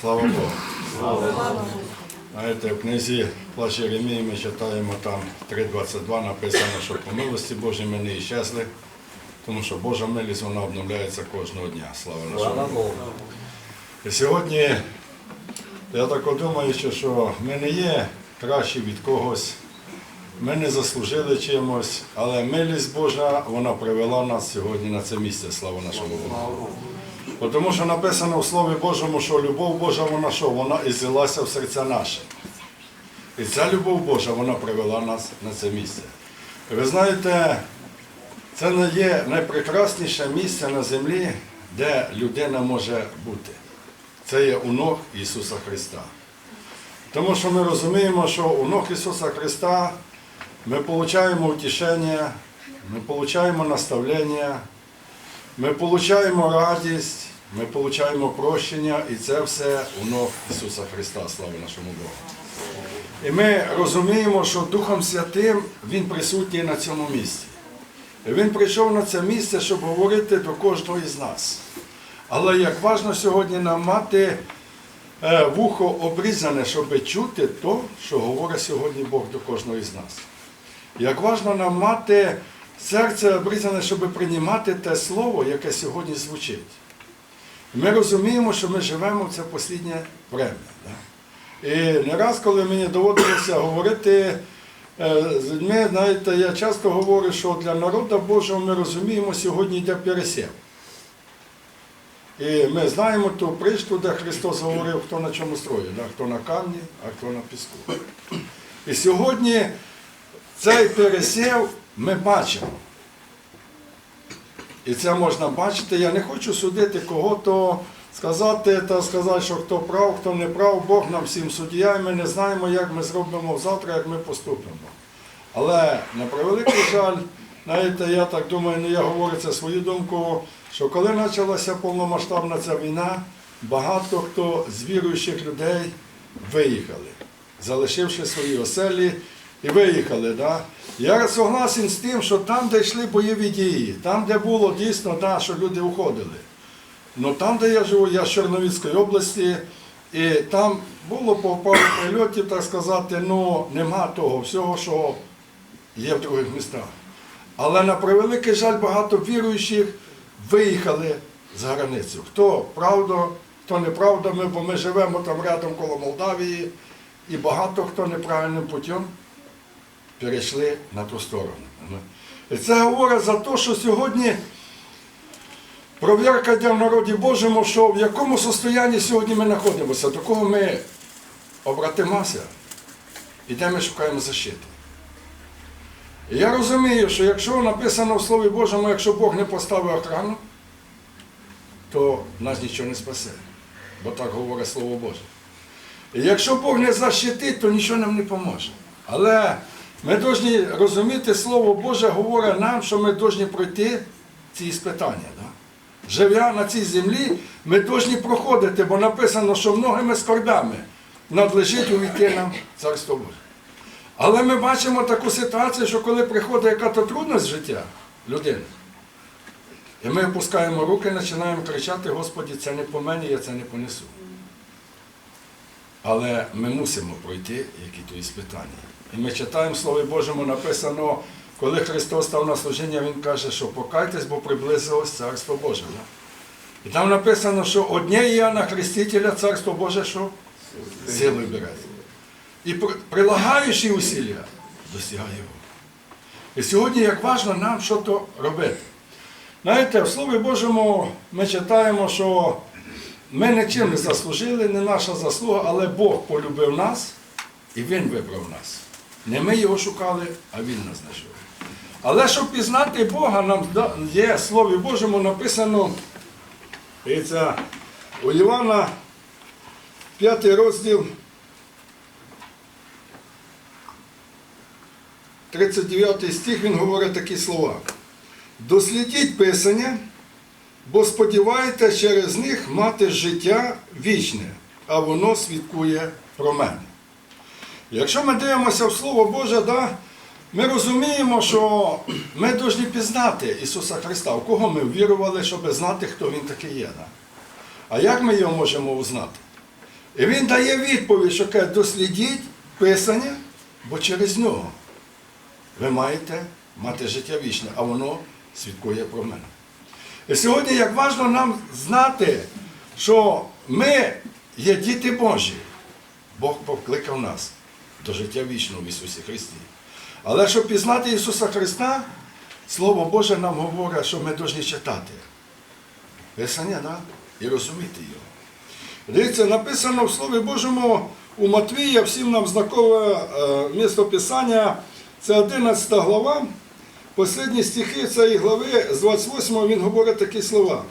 Слава Богу. Знаєте, в книзі Плач Єремії ми читаємо там 3.22 написано, що по милості Божій ми не іщезли, тому що Божа милість вона обновляється кожного дня. Слава нашому. Слава Богу. Богу. І сьогодні я так думаю, що- що ми не є кращі від когось, ми не заслужили чимось, але милість Божа вона привела нас сьогодні на це місце, слава нашому Богу. Тому що написано в Слові Божому, що любов Божа, вона що? Вона і ізлилася в серця наше. І ця любов Божа, вона привела нас на це місце. Ви знаєте, це не є найпрекрасніше місце на землі, де людина може бути. Це є у ног Ісуса Христа. Тому що ми розуміємо, що у ног Ісуса Христа ми отримуємо утішення, ми отримуємо наставлення, ми отримуємо радість, ми отримуємо прощення, і це все у ног Ісуса Христа, слава нашому Богу. І ми розуміємо, що Духом Святим Він присутній на цьому місці. І Він прийшов на це місце, щоб говорити до кожного із нас. Але як важно сьогодні нам мати е, вухо обрізане, щоб чути то, що говорить сьогодні Бог до кожного із нас. Як важно нам мати серце обрізане, щоб приймати те слово, яке сьогодні звучить. Ми розуміємо, що ми живемо в це останнє время. Да? І не раз, коли мені доводилося говорити е, з людьми, знаєте, я часто говорю, що для народу Божого ми розуміємо, сьогодні йде пересів. І ми знаємо ту притчу, де Христос говорив, хто на чому строїть, да? хто на камні, а хто на піску. І сьогодні цей пересів ми бачимо. І це можна бачити. Я не хочу судити кого-то, сказати та сказати, що хто прав, хто не прав, Бог нам всім суддя, і ми не знаємо, як ми зробимо завтра, як ми поступимо. Але на превеликий жаль, знаєте, я так думаю, ну я говорю це свою думку, що коли почалася повномасштабна ця війна, багато хто з віруючих людей виїхали, залишивши свої оселі і виїхали. Да? Я согласен з тим, що там, де йшли бойові дії, там, де було дійсно, да, що люди уходили. Ну там, де я живу, я з Чорновіцької області, і там було по пару прильотів, так сказати, ну нема того всього, що є в других містах. Але на превеликий жаль, багато віруючих виїхали за границю. Хто правда, хто неправда, ми, бо ми живемо там рядом коло Молдавії, і багато хто неправильним путем перейшли на ту сторону. І це говорить за те, що сьогодні провірка йде в народі Божому, що в якому состоянні сьогодні ми знаходимося, до кого ми обратимося і де ми шукаємо защити. І я розумію, що якщо написано в Слові Божому, якщо Бог не поставив охрану, то нас нічого не спасе. Бо так говорить Слово Боже. І якщо Бог не защитить, то нічого нам не поможе. Але ми повинні розуміти, Слово Боже говорить нам, що ми повинні пройти ці іспитання. Да? Живя на цій землі, ми повинні проходити, бо написано, що многими скорбями надлежить увійти нам Царство Боже. Але ми бачимо таку ситуацію, що коли приходить яка-то трудність життя людини, і ми опускаємо руки, починаємо кричати, Господі, це не по мені, я це не понесу. Але ми мусимо пройти які-то іспитання. І ми читаємо в Слові Божому, написано, коли Христос став на служіння, Він каже, що покайтесь, бо приблизилось Царство Боже. І там написано, що одне Іоанна Хрестителя Царство Боже, що силою береться. І прилагаючи усилля, досягає його. І сьогодні як важливо нам що то робити. Знаєте, в Слові Божому ми читаємо, що ми нічим не заслужили, не наша заслуга, але Бог полюбив нас і Він вибрав нас. Не ми його шукали, а Він нас знайшов. Але щоб пізнати Бога, нам є Слові Божому написано, дивіться, у Івана 5 розділ, 39 стих, він говорить такі слова. Дослідіть Писання, бо сподіваєтесь через них мати життя вічне, а воно свідкує про мене. Якщо ми дивимося в Слово Боже, да, ми розуміємо, що ми повинні пізнати Ісуса Христа, в кого ми вірували, щоб знати, хто Він такий є. Да? А як ми його можемо узнати? І він дає відповідь, що каже, дослідіть Писання, бо через нього ви маєте мати життя вічне, а воно свідкує про мене. І сьогодні як важливо нам знати, що ми є діти Божі. Бог покликав нас до життя вічного в Ісусі Христі. Але щоб пізнати Ісуса Христа, Слово Боже нам говорить, що ми повинні читати. Писання, да? і розуміти його. Дивіться, написано в Слові Божому у Матвія, всім нам знакове е, місто Писання, це 11 глава. Послідні стихи цієї глави з 28 він говорить такі слова.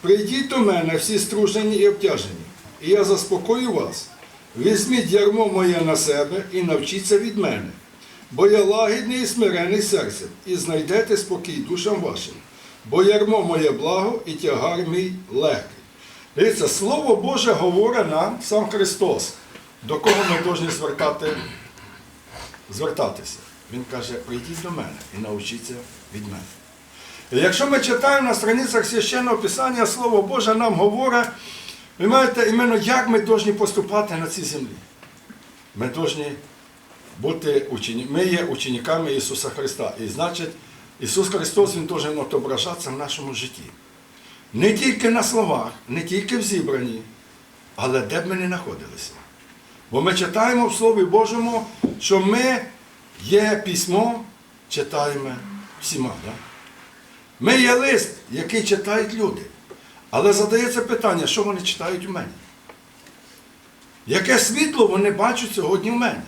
Прийдіть до мене всі стружені і обтяжені, і я заспокою вас. Візьміть ярмо моє на себе і навчіться від мене, бо я лагідний і смирений серцем, і знайдете спокій душам вашим, бо ярмо моє благо і тягар мій легкий. Дивіться, Слово Боже говорить нам сам Христос, до кого ми повинні звертати, звертатися. Він каже, прийдіть до мене і навчіться від мене. Якщо ми читаємо на страницях священного Писання, Слово Боже нам говорить, ви маєте іменно, як ми повинні поступати на цій землі. Ми повинні бути учені... Ми є учениками Ісуса Христа. І значить, Ісус Христос Він повинен отображатися в нашому житті. Не тільки на словах, не тільки в зібранні, але де б ми не знаходилися. Бо ми читаємо в Слові Божому, що ми є письмо, читаємо всіма. Да? Ми є лист, який читають люди. Але задається питання, що вони читають у мене? Яке світло вони бачать сьогодні в мене?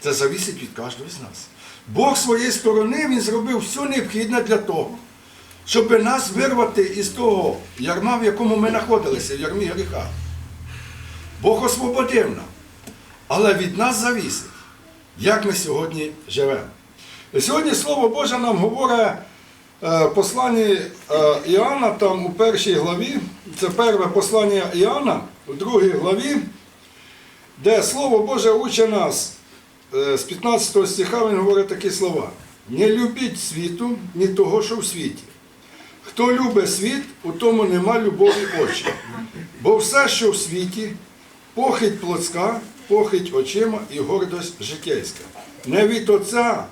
Це залежить від кожного з нас. Бог своєї сторони Він зробив все необхідне для того, щоб нас вирвати із того ярма, в якому ми знаходилися, в ярмі гріха. Бог освободив нам. Але від нас завісить, як ми сьогодні живемо. І сьогодні Слово Боже нам говорить в посланні е, Іоанна, там у першій главі, це перше послання Іоанна, у другій главі, де Слово Боже учить нас е, з 15 стиха, він говорить такі слова. Не любіть світу, ні того, що в світі. Хто любить світ, у тому нема любові очі. Бо все, що в світі, похить плотська, похить очима і гордость життєйська. Не від Отця,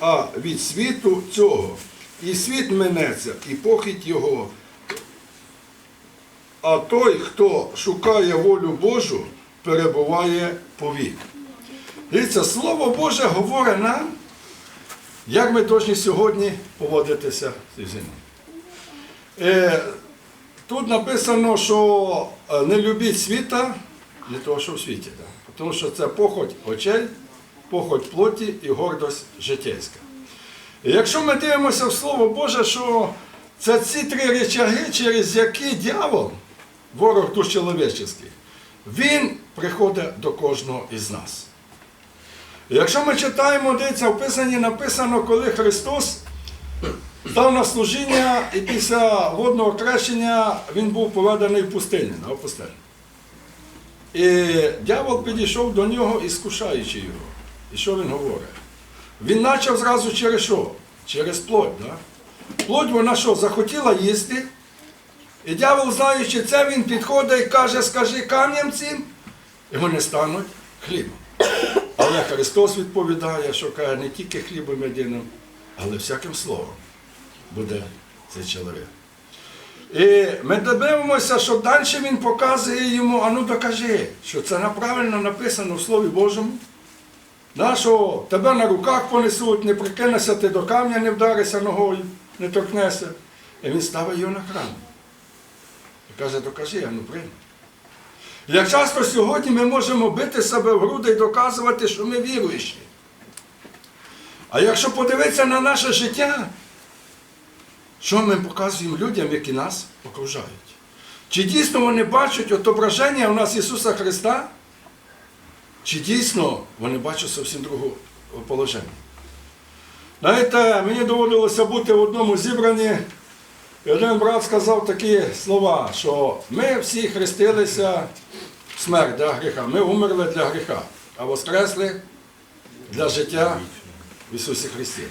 а від світу цього. І світ минеться, і похить його. А той, хто шукає волю Божу, перебуває повік. Дивіться, Слово Боже говорить нам, як ми повинні сьогодні поводитися в цій. Е, Тут написано, що е, не любіть світа для того, що в світі. Да? Тому що це похоть очей, похоть плоті і гордость життєйська. Якщо ми дивимося в Слово Боже, що це ці три речаги, через які дьявол, ворог душ чоловічий, він приходить до кожного із нас. Якщо ми читаємо, дивіться, в Писанні написано, коли Христос став на служіння і після водного крещення він був поведений в пустині, на пустелі. І дьявол підійшов до нього, іскушаючи його. І що він говорить? Він почав зразу через що? Через плоть. Да? Плоть вона що, захотіла їсти. І дьявол, знаючи це, він підходить і каже, скажи кам'ям цим, і вони стануть хлібом. Але Христос відповідає, що каже, не тільки хлібом єдиним, але всяким словом буде цей чоловік. І ми дивимося, що далі він показує йому, а ну докажи, що це правильно написано в Слові Божому. Що тебе на руках понесуть, не прикинешся, ти до камня не вдаришся ногою, не торкнешся. І він ставить його на храм. І каже, докажи, а ну прийми. Як часто сьогодні ми можемо бити себе в груди і доказувати, що ми віруючі. А якщо подивитися на наше життя, що ми показуємо людям, які нас окружають? Чи дійсно вони бачать отображення у нас Ісуса Христа? Чи дійсно вони бачать зовсім друге положення? Знаєте, мені доводилося бути в одному зібранні, і один брат сказав такі слова, що ми всі хрестилися в смерть для гріха. Ми умерли для гріха, а воскресли для життя в Ісусі Христі.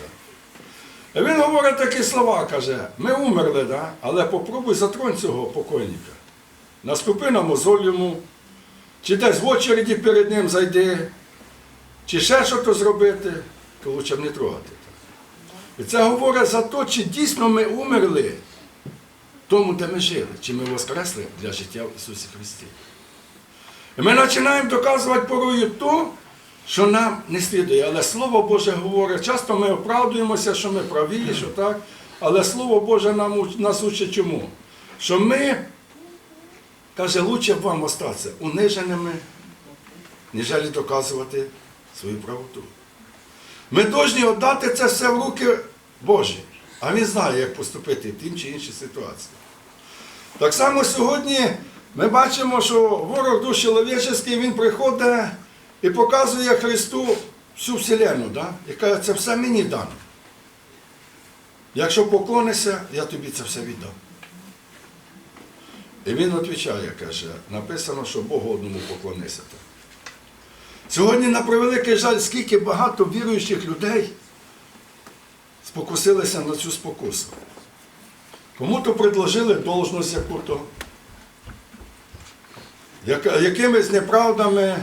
І він говорить такі слова, каже, ми умерли, да? але попробуй затронь цього покойника. Наступи на мозоль йому, чи десь в очереді перед ним зайди, чи ще щось зробити, то лучше б не трогати. І це говорить за те, чи дійсно ми умерли тому, де ми жили, чи ми воскресли для життя в Ісусі Христі. І ми починаємо доказувати порою то, що нам не слідує. Але Слово Боже говорить, часто ми оправдуємося, що ми праві, що так. Але Слово Боже нам, нас учить чому? Що ми, каже, лучше б вам остатися униженими, ніж доказувати свою правоту. Ми повинні віддати це все в руки Божі, а Він знає, як поступити в тим чи іншій ситуації. Так само сьогодні ми бачимо, що ворог душ чоловічий, він приходить і показує Христу всю вселену, да? і каже, це все мені дано. Якщо поклонишся, я тобі це все віддам. І він відповідає, каже, написано, що Богу одному поклонися. Сьогодні, на превеликий жаль, скільки багато віруючих людей спокусилися на цю спокусу. Кому-то предложили должність яку-то, якимись неправдами,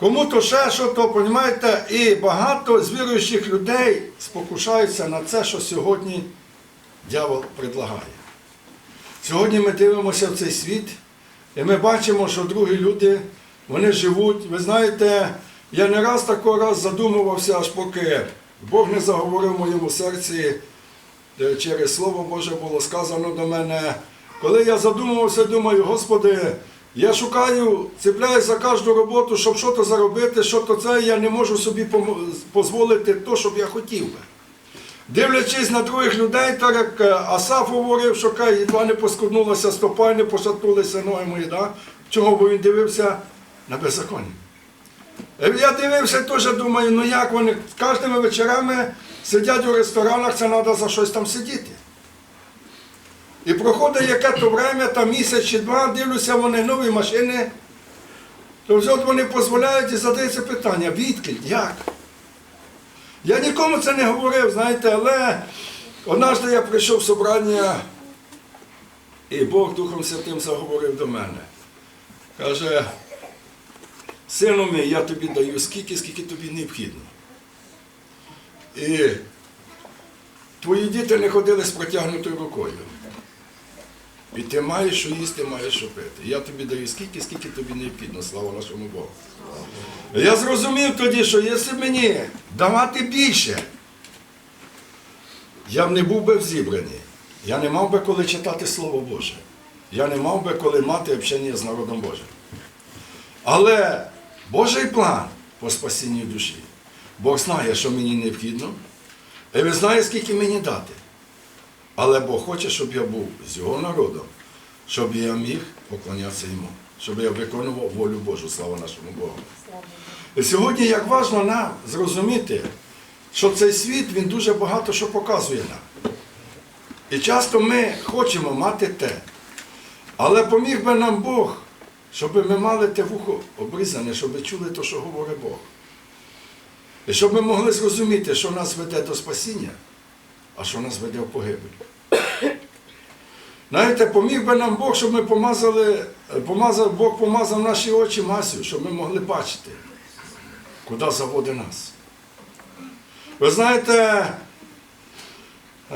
кому-то ще що то, розумієте, і багато з віруючих людей спокушаються на це, що сьогодні дьявол предлагає. Сьогодні ми дивимося в цей світ, і ми бачимо, що другі люди, вони живуть. Ви знаєте, я не раз такий раз задумувався, аж поки Бог не заговорив в моєму серці, через Слово Боже було сказано до мене. Коли я задумувався, думаю, Господи, я шукаю, цепляюсь за кожну роботу, щоб щось заробити, що то це, я не можу собі дозволити то, щоб я хотів би. Дивлячись на других людей, так як е, Асаф говорив, що кай, едва не поскуднулася стопа, не пошатнулися ноги мої. Да? Чому? Бо він дивився на беззаконня. Е, Я дивився теж, думаю, ну як вони кожними вечорами сидять у ресторанах, це треба за щось там сидіти. І проходить яке то время, там місяць чи два, дивлюся, вони нові машини. То вони дозволяють і задається питання, відки, як? Я нікому це не говорив, знаєте, але однажды я прийшов в собрання, і Бог Духом Святим заговорив до мене. Каже, сину мій, я тобі даю скільки, скільки тобі необхідно. І твої діти не ходили з протягнутою рукою. І ти маєш що їсти, маєш що пити. Я тобі даю скільки, скільки тобі необхідно, слава нашому Богу. Я зрозумів тоді, що якщо мені давати більше, я б не був би в зібранні. Я не мав би коли читати Слово Боже. Я не мав би коли мати общення з народом Божим. Але Божий план по спасінню душі. Бог знає, що мені необхідно, і він знає, скільки мені дати. Але Бог хоче, щоб я був з його народом, щоб я міг поклонятися йому, щоб я виконував волю Божу, слава нашому Богу. І сьогодні як важливо нам зрозуміти, що цей світ він дуже багато що показує нам. І часто ми хочемо мати те. Але поміг би нам Бог, щоб ми мали те вухо обрізане, щоб чули те, що говорить Бог. І щоб ми могли зрозуміти, що нас веде до спасіння, а що нас веде в погибель. Знаєте, поміг би нам Бог, щоб ми помазали, помазав, Бог помазав наші очі масю, щоб ми могли бачити, куди заводить нас. Ви знаєте,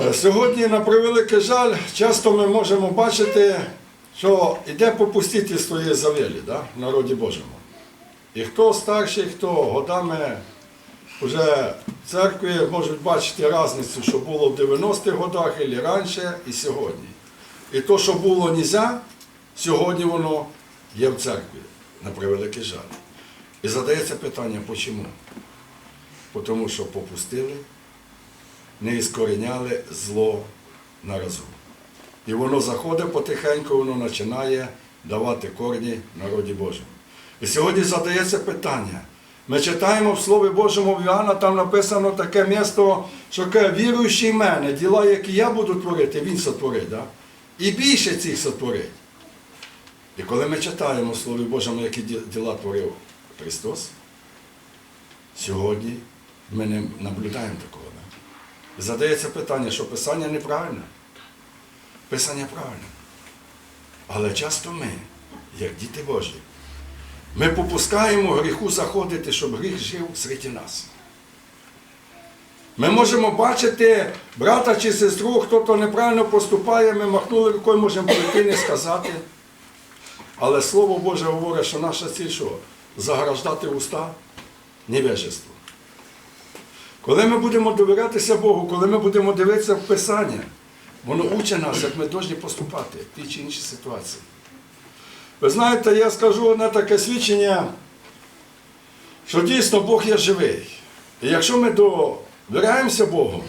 е, сьогодні, на превеликий жаль, часто ми можемо бачити, що йде попустительство є завелі да, в народі Божому. І хто старший, хто годами вже в церкві можуть бачити різницю, що було в 90-х годах і раніше, і сьогодні. І то, що було нельзя, сьогодні воно є в церкві, на превеликий жаль. І задається питання, чому? Тому що попустили, не іскореняли зло на разум. І воно заходить потихеньку, воно починає давати корні народі Божому. І сьогодні задається питання. Ми читаємо в Слові Божому в Іоанна, там написано таке місто, що каже, віруючий в мене, діла, які я буду творити, він сотворить. Да? І більше цих сотворить. І коли ми читаємо в Слові Божому, які діла творив Христос, сьогодні ми не наблюдаємо такого. Да? Задається питання, що Писання неправильне. Писання правильне. Але часто ми, як діти Божі, ми попускаємо гріху заходити, щоб гріх жив серед нас. Ми можемо бачити брата чи сестру, хто то неправильно поступає, ми махнули рукою, можемо прийти не сказати. Але Слово Боже говорить, що наша ціль що? Заграждати уста невежество. Коли ми будемо довірятися Богу, коли ми будемо дивитися в Писання, воно учить нас, як ми повинні поступати в тій чи іншій ситуації. Ви знаєте, я скажу одне таке свідчення, що дійсно Бог є живий. І якщо ми довіряємося Богу,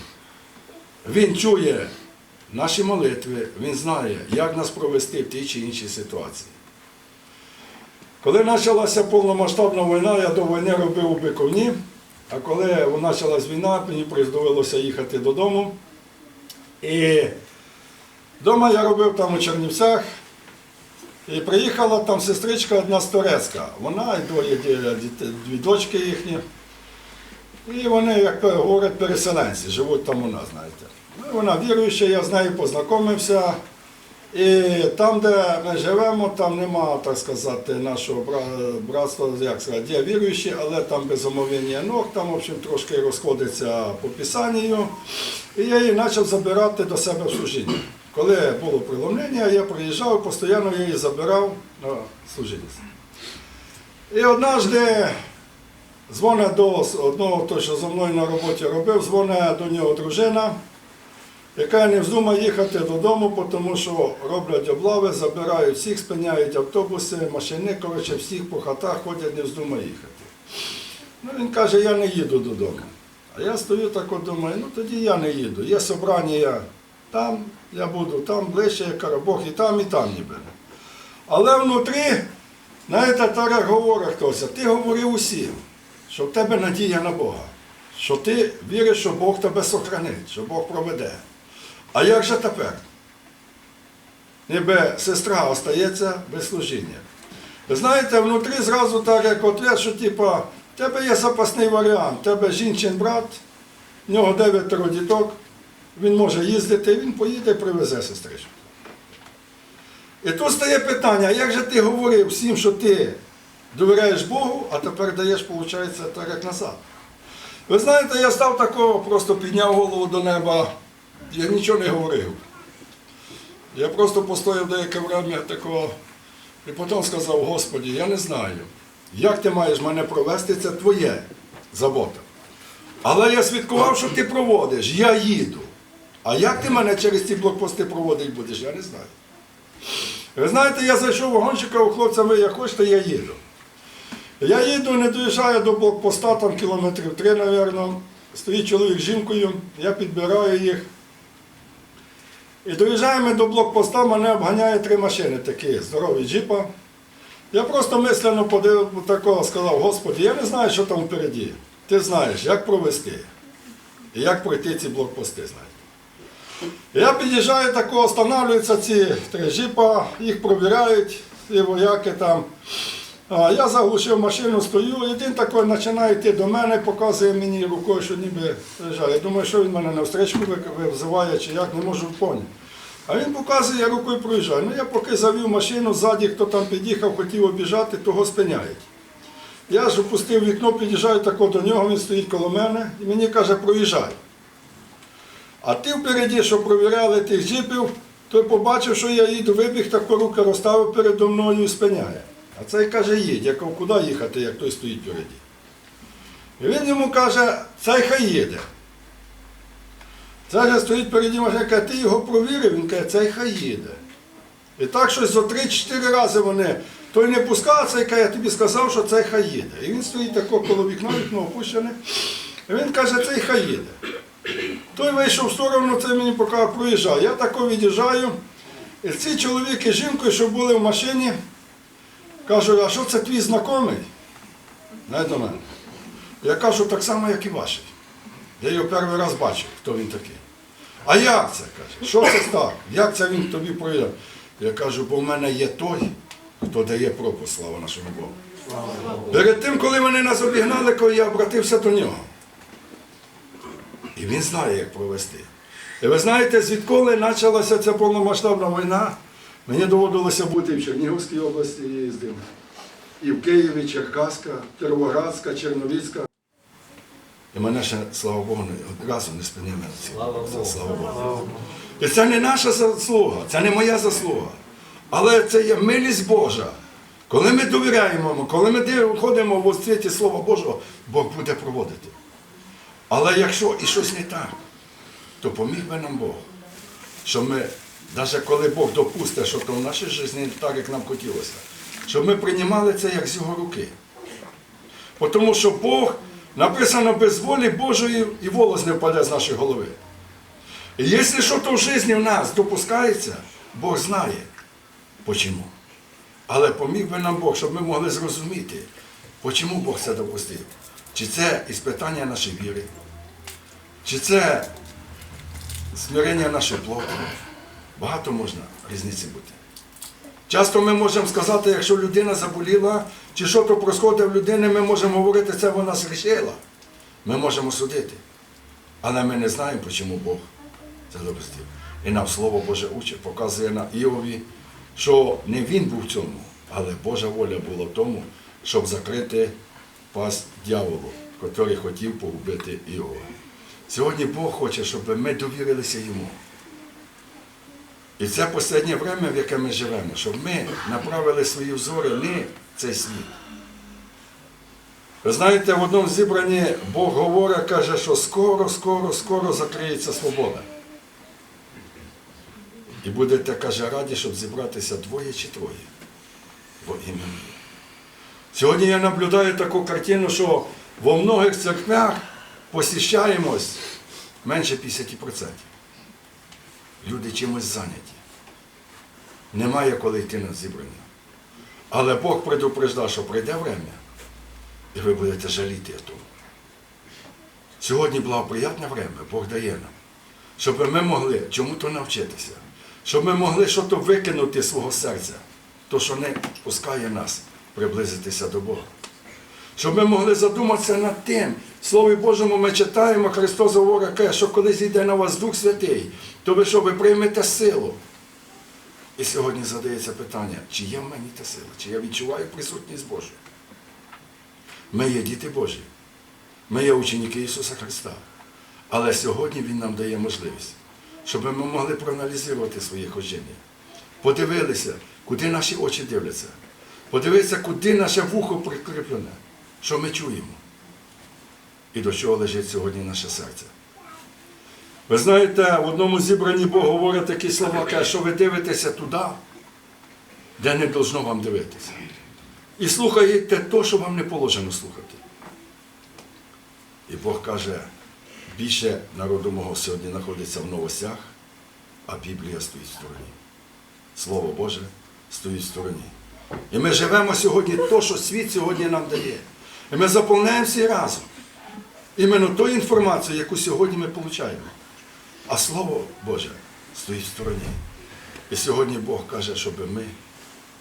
Він чує наші молитви, Він знає, як нас провести в тій чи іншій ситуації. Коли почалася повномасштабна війна, я до війни робив у Биковні, а коли почалась війна, мені довелося їхати додому. І вдома я робив там у Чернівцях. І приїхала там сестричка одна з Турецька. Вона і двоє дві дочки їхні. І вони, як говорять, переселенці, живуть там у нас, знаєте. Ну, і вона віруюча, я з нею познайомився. І там, де ми живемо, там нема, так сказати, нашого братства, як сказати, є віруючі, але там без омовіння ног, там, в общем, трошки розходиться по писанню. І я її почав забирати до себе в служіння. Коли було приломлення, я приїжджав, постійно я її забирав на служіння. І однажды дзвонить до одного, той, що зі мною на роботі робив, дзвонить до нього дружина, яка не вздумає їхати додому, тому що роблять облави, забирають всіх, спиняють автобуси, машини, коротше, всіх по хатах ходять, не вздумає їхати. Ну, він каже, я не їду додому. А я стою так думаю, ну тоді я не їду. Є собрання там, я буду там ближче, як кажу, Бог і там, і там ніби. Але внутрі, знаєте, так як говорить хтось, ти говорив усім, що в тебе надія на Бога, що ти віриш, що Бог тебе сохранить, що Бог проведе. А як же тепер? Ніби сестра остається без служіння. Знаєте, внутрі зразу так, як ответ, що типа, тебе є запасний варіант, в тебе жінчин брат, в нього дев'ятеро діток, він може їздити, він поїде привезе сестричку. І тут стає питання, як же ти говорив всім, що ти довіряєш Богу, а тепер даєш, виходить, так як назад. Ви знаєте, я став такого, просто підняв голову до неба, я нічого не говорив. Я просто постояв деяке время такого, і потім сказав, Господі, я не знаю, як ти маєш мене провести, це твоє забота. Але я свідкував, що ти проводиш, я їду. А як ти мене через ці блокпости проводити будеш, я не знаю. Ви знаєте, я зайшов вагончика, у хлопця, ви як хочете, я їду. Я їду, не доїжджаю до блокпоста, там кілометрів три, мабуть. Стоїть чоловік з жінкою, я підбираю їх. І доїжджаємо до блокпоста, мене обганяє три машини такі здорові джіпа. Я просто мислено подив, такого сказав, Господи, я не знаю, що там впереді. Ти знаєш, як провести і як пройти ці блокпости, знаєте. Я під'їжджаю такого, встановлюються ці три джипа, їх провіряють, і вояки там. А, я заглушив машину, стою, і він такий починає йти до мене, показує мені рукою, що ніби приїжджає. Я думаю, що він мене на встречку визиває чи як, не можу поняти. А він показує, я рукою проїжджаю. Ну я поки завів машину, ззаді, хто там під'їхав, хотів обіжати, того спиняють. Я ж опустив вікно, під'їжджаю тако до нього, він стоїть коло мене і мені каже, проїжджай. А ти впереді, що провіряли тих джипів, той побачив, що я їду, вибіг, так руки розставив передо мною і спиняє. А цей каже, їдь, я кажу, куди їхати, як той стоїть впереді. І він йому каже, цей хай їде. Цей же стоїть переді каже, ти його провірив, він каже, цей хай їде. І так щось за 3-4 рази вони. Той не пускав, цей каже, я тобі сказав, що цей хай їде. І він стоїть тако коло вікна, вікно опущене. І він каже, цей хай їде. Той вийшов в сторону, це мені поки проїжджав. Я тако від'їжджаю. І ці чоловіки з жінкою, що були в машині, кажуть, а що це твій знайомий? Не до мене. Я кажу, так само, як і ваш. Я його перший раз бачив, хто він такий. А як це? каже? Що це так? Як це він тобі проявив? Я кажу, бо в мене є той, хто дає пропуск, слава нашому Богу. Перед тим, коли вони нас обігнали, я обратився до нього. І він знає, як провести. І ви знаєте, звідколи почалася ця повномасштабна війна, мені доводилося бути і в Чернігівській області їздив, і в Києві, Черкаська, Кіровоградська, Черновіцька. І мене ще, слава Богу, одразу не спинили. Слава Богу. Слава Богу. І це не наша заслуга, це не моя заслуга. Але це є милість Божа. Коли ми довіряємо, коли ми див- ходимо в світі Слова Божого, Бог буде проводити. Але якщо і щось не так, то поміг би нам Бог. Що ми, навіть коли Бог допустить, що то в нашій житті не так, як нам хотілося, щоб ми приймали це як з його руки. Тому що Бог написано без волі Божої і волос не впаде з нашої голови. І якщо щось в житті в нас допускається, Бог знає, почому. Але поміг би нам Бог, щоб ми могли зрозуміти, чому Бог це допустив. Чи це іспитання нашої віри, чи це смирення нашої плоті. Багато можна різниці бути. Часто ми можемо сказати, якщо людина заболіла, чи що то происходить в людини, ми можемо говорити, це вона зрішила. Ми можемо судити. Але ми не знаємо, чому Бог це допустив. І нам Слово Боже учить, показує на Іові, що не він був в цьому, але Божа воля була в тому, щоб закрити пас дьяволу, який хотів погубити Іова. Сьогодні Бог хоче, щоб ми довірилися йому. І це останнє время, в яке ми живемо, щоб ми направили свої взори не цей світ. Ви знаєте, в одному зібранні Бог говорить, каже, що скоро, скоро, скоро закриється свобода. І будете, каже, раді, щоб зібратися двоє чи троє. Во ім'я. Сьогодні я наблюдаю таку картину, що во многих церквях посіщаємось менше 50%. Люди чимось зайняті. Немає коли йти на зібрання. Але Бог предупреждав, що прийде время, і ви будете жаліти того. Сьогодні благоприятне время Бог дає нам, щоб ми могли чому-то навчитися, щоб ми могли щось викинути з свого серця, то, що не пускає нас приблизитися до Бога. Щоб ми могли задуматися над тим. Слові Божому ми читаємо, Христос говорить, що коли зійде на вас Дух Святий, то ви що, ви приймете силу. І сьогодні задається питання, чи є в мені та сила, чи я відчуваю присутність Божу. Ми є діти Божі, ми є ученики Ісуса Христа. Але сьогодні Він нам дає можливість, щоб ми могли проаналізувати своє ходження. Подивилися, куди наші очі дивляться. Подивитися, куди наше вухо прикріплене, що ми чуємо. І до чого лежить сьогодні наше серце. Ви знаєте, в одному зібранні Бог говорить такі слова, каже, що ви дивитеся туди, де не должно вам дивитися. І слухаєте те, що вам не положено слухати. І Бог каже, більше народу мого сьогодні знаходиться в новостях, а Біблія стоїть в стороні. Слово Боже стоїть в стороні. І ми живемо сьогодні то, що світ сьогодні нам дає. І ми заповняємо всі разом. Іменно ту інформацію, яку сьогодні ми отримуємо. А Слово Боже стоїть в стороні. І сьогодні Бог каже, щоб ми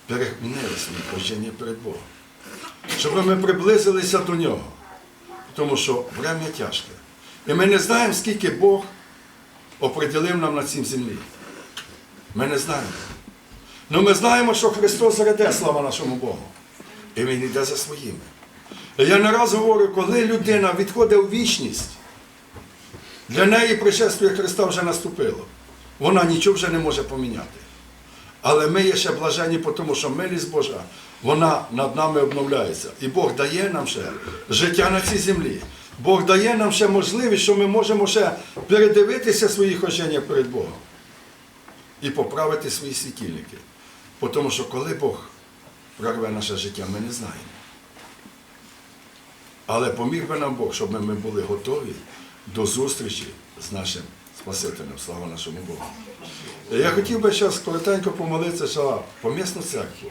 перемінили своє ходження перед Богом. Щоб ми приблизилися до Нього. Тому що время тяжке. І ми не знаємо, скільки Бог оприділив нам на цій землі. Ми не знаємо. Ну ми знаємо, що Христос раде, слава нашому Богу. І Він йде за своїми. Я не раз говорю, коли людина відходить у вічність, для неї пришествие Христа вже наступило. Вона нічого вже не може поміняти. Але ми є ще блажені, тому що милість Божа, вона над нами обновляється. І Бог дає нам ще життя на цій землі. Бог дає нам ще можливість, що ми можемо ще передивитися свої хоження перед Богом і поправити свої світильники. Тому що коли Бог прорве наше життя, ми не знаємо. Але поміг би нам Бог, щоб ми були готові до зустрічі з нашим Спасителем. Слава нашому Богу. Я хотів би зараз коротенько помолитися за помісну церкву,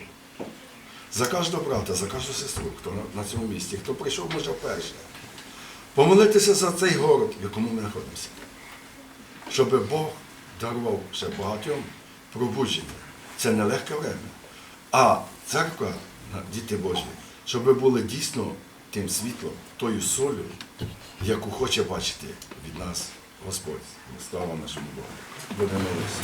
за кожного брата, за кожну сестру, хто на- цьому місці, хто прийшов, може, вперше. Помолитися за цей город, в якому ми знаходимося. Щоб Бог дарував ще багатьом пробудження. Це нелегке время. А церква, діти Божі, щоб були дійсно тим світлом, тою солью, яку хоче бачити від нас Господь. Слава нашому Богу. Будемо молитися.